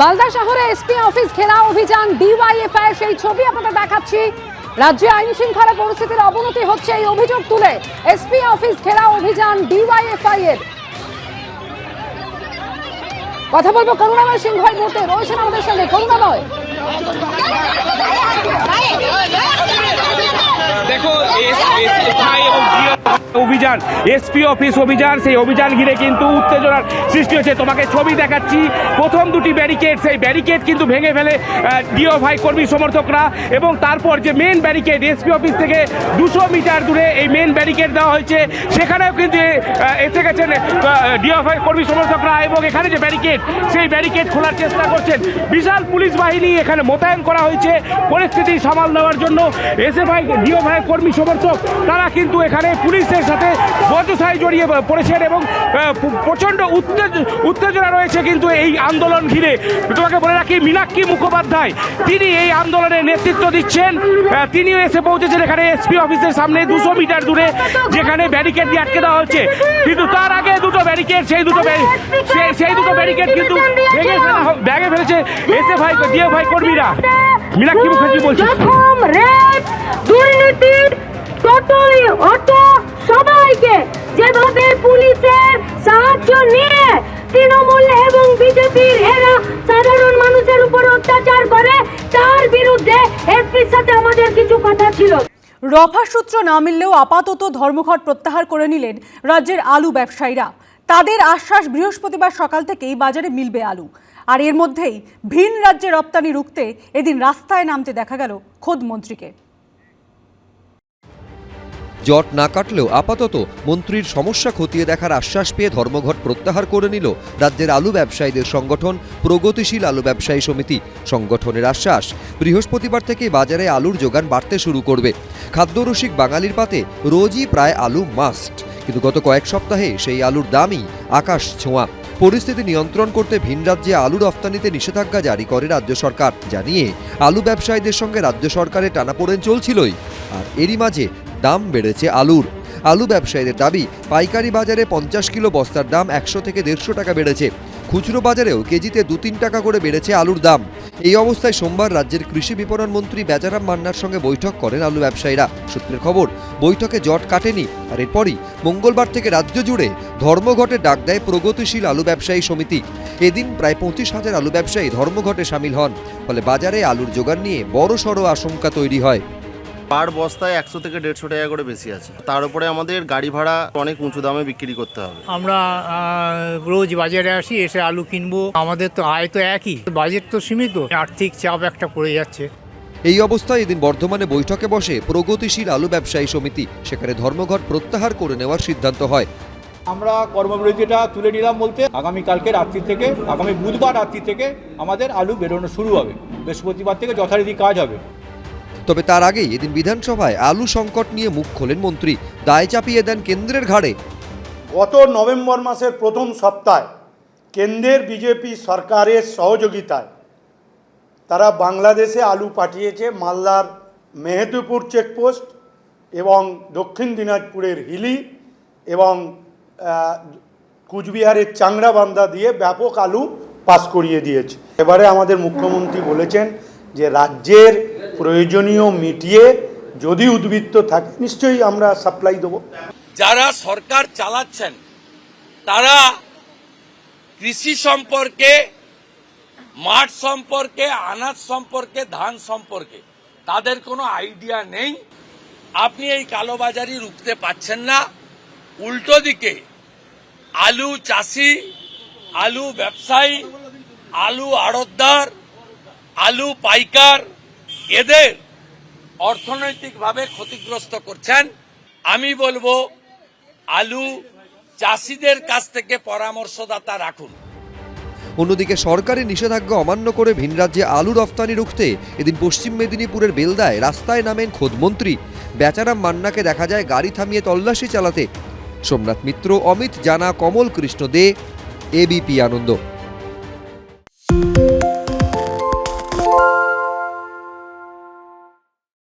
মালদা শহরে SP office ঘেরাও অভিযান ডিওয়াইএফআই সেই ছবি আপনাদের দেখাচ্ছি। রাজ্যে আইন শৃঙ্খলা পরিস্থিতির অবনতি হচ্ছে, এই অভিযোগ তুলে এসপি অফিস ঘেরাও অভিযান ডিওয়াইএফআই এর। কথা বলব করুণাময় সিংহ মুহূর্তে, রয়েছেন আমাদের সঙ্গে। করুণাময় দেখো এসআই এবং জিও অভিযান এসপি অফিস অভিযান, সেই অভিযান ঘিরে কিন্তু উত্তেজনার সৃষ্টি হয়েছে তোমাকে ছবি দেখাচ্ছি। প্রথম দুটি ব্যারিকেড সেই ব্যারিকেড কিন্তু ভেঙে ফেলে ডিও ভাই কর্মী সমর্থকরা এবং তারপর যে মেন ব্যারিকেড এসপি অফিস থেকে দুশো মিটার দূরে এই মেন ব্যারিকেড দেওয়া হয়েছে। সেখানেও কিন্তু এসে গেছেন ডিও ভাই কর্মী সমর্থকরা এবং এখানে যে ব্যারিকেড সেই ব্যারিকেড খোলার চেষ্টা করছেন। বিশাল পুলিশ বাহিনী এখানে মোতায়েন করা হয়েছে। পরিস্থিতি সামাল দেওয়ার জন্য এসে ভাই ডিও ভাই কর্মী সমর্থক, তারা কিন্তু এখানে পুলিশের সাথে বচসায় জড়িয়ে পড়েছেন এবং প্রচণ্ড উত্তেজ, উত্তেজনা রয়েছে কিন্তু এই আন্দোলন ঘিরে। তোমাকে বলে রাখি, মীনাক্ষী মুখোপাধ্যায়, তিনি এই আন্দোলনের নেতৃত্ব দিচ্ছেন। তিনিও এসে পৌঁছেছেন এখানে এসপি অফিসের সামনে দুশো মিটার দূরে, যেখানে ব্যারিকেড দিয়ে আটকে দেওয়া হচ্ছে কিন্তু তার আগে দুটো ব্যারিকেড, সেই দুটো সেই- দুটো ব্যারিকেড কিন্তু ভেঙে হ- ফেলেছে এসে ভাই ডিও ভাই কর্মীরা। মীনাক্ষী মুখার্জি বলছে দুর্নীতির টোটলি অটো সবাইকে যেভাবে পুলিশের সাহায্য নিয়ে তৃণমূল এবং বিজেপির এরা সাধারণ মানুষের উপর অত্যাচার করে, তার বিরুদ্ধে এসপির সাথে আমাদের কিছু কথা ছিল। রফা সূত্র না মিললেও আপাতত ধর্মঘট প্রত্যাহার করে নিলেন রাজ্যের আলু ব্যবসায়ীরা। তাদের আশ্বাস বৃহস্পতিবার সকাল থেকেই বাজারে মিলবে আলু। আর এর মধ্যেই ভিন রাজ্যে রপ্তানি রুখতে এদিন রাস্তায় নামতে দেখা গেল খোদ মন্ত্রীকে। জট না কাটলেও আপাতত মন্ত্রীর সমস্যা খতিয়ে দেখার আশ্বাস পেয়ে ধর্মঘট প্রত্যাহার করে নিল রাজ্যের আলু ব্যবসায়ীদের সংগঠন, প্রগতিশীল আলু ব্যবসায়ী সমিতি। সংগঠনের আশ্বাস, বৃহস্পতিবার থেকে বাজারে আলুর যোগান বাড়তে শুরু করবে। খাদ্যরসিক বাঙালির পাতে রোজই প্রায় আলু মাস্ট কিন্তু গত কয়েক সপ্তাহে সেই আলুর দামই আকাশ ছোঁয়া। পরিস্থিতি নিয়ন্ত্রণ করতে ভিন রাজ্যে আলু রফতানিতে নিষেধাজ্ঞা জারি করে রাজ্য সরকার। জানিয়ে, আলু ব্যবসায়ীদের সঙ্গে রাজ্য সরকারের টানাপোড়েন চলছিলই। আর এরই মাঝে দাম বেড়েছে আলুর। আলু ব্যবসায়ীদের দাবি, পাইকারি বাজারে পঞ্চাশ কিলো বস্তার দাম একশো থেকে দেড়শো টাকা বেড়েছে। খুচরো বাজারেও কেজিতে দু তিন টাকা করে বেড়েছে আলুর দাম। এই অবস্থায় সোমবার রাজ্যের কৃষি বিপণন মন্ত্রী বেচারাম মান্নার সঙ্গে বৈঠক করেন আলু ব্যবসায়ীরা। সূত্রের খবর, বৈঠকে জট কাটেনি আর এরপরই মঙ্গলবার থেকে রাজ্য জুড়ে ধর্মঘটে ডাক দেয় প্রগতিশীল আলু ব্যবসায়ী সমিতি। এদিন প্রায় পঁচিশ হাজার আলু ব্যবসায়ী ধর্মঘটে সামিল হন। ফলে বাজারে আলুর জোগান নিয়ে বড় সড় আশঙ্কা তৈরি হয়। পার বস্তায় একশো থেকে দেড়শো টাকা করে বেশি আছে। তার উপরে আমাদের গাড়ি ভাড়া অনেক উঁচু দামে বিক্রি করতে হবে। আমরা রোজ বাজারে আসি এসে আলু কিনবো। আমাদের তো আয় তো একই। বাজেট তো সীমিত। আর্থিক চাপ একটা পড়ে যাচ্ছে। এই অবস্থায় এদিন বর্ধমানে বৈঠকে বসে প্রগতিশীল আলু ব্যবসায়ী সমিতি সেখানে ধর্মঘট প্রত্যাহার করে নেওয়ার সিদ্ধান্ত হয়। আমরা কর্মবিরতিটা তুলে নিলাম বলতে আগামী কালকে রাত্রি থেকে আগামী বুধবার রাত্রি থেকে আমাদের আলু বেরোনো শুরু হবে। বৃহস্পতিবার থেকে যথারীতি কাজ হবে। তবে তার আগেই এদিন বিধানসভায় আলু সংকট নিয়ে মুখ খোলেন মন্ত্রী। দায় চাপিয়ে দেন কেন্দ্রের ঘাড়ে। গত নভেম্বর মাসের প্রথম সপ্তাহে কেন্দ্রের বিজেপি সরকারের সহযোগিতায় তারা বাংলাদেশে আলু পাঠিয়েছে মালদার মেহেদপুর চেকপোস্ট এবং দক্ষিণ দিনাজপুরের হিলি এবং কুচবিহারের চাংড়াবান্ধা দিয়ে ব্যাপক আলু পাস করিয়ে দিয়েছে। এবারে আমাদের মুখ্যমন্ত্রী বলেছেন যে রাজ্যের প্রয়োজনীয় মিটিয়ে যদি উদ্বৃত্ত থাকে, নিশ্চয়ই আমরা সাপ্লাই দেবো। যারা সরকার চালাচ্ছেন, তারা কৃষি সম্পর্কে, মাঠ সম্পর্কে, আনাজ সম্পর্কে, ধান সম্পর্কে, তাদের কোনো আইডিয়া নেই। আপনি এই কালোবাজারি রুখতে পাচ্ছেন না। উল্টো দিকে, আলু চাষি, আলু ব্যবসায়ী, আলু আড়তদার, আলু পাইকার এদের অর্থনৈতিকভাবে ক্ষতিগ্রস্ত করছেন। আমি বলব, আলু চাষিদের কাছ থেকে পরামর্শদাতা রাখুন। অন্যদিকে সরকারি নিষেধাজ্ঞা অমান্য করে ভিন রাজ্যে আলু রফতানি রুখতে এদিন পশ্চিম মেদিনীপুরের বেলদায় রাস্তায় নামেন খোদ মন্ত্রী বেচারাম মান্নাকে দেখা যায় গাড়ি থামিয়ে তল্লাশি চালাতে। সোমনাথ মিত্র, অমিত জানা, কমল কৃষ্ণ দে এবিপি আনন্দ।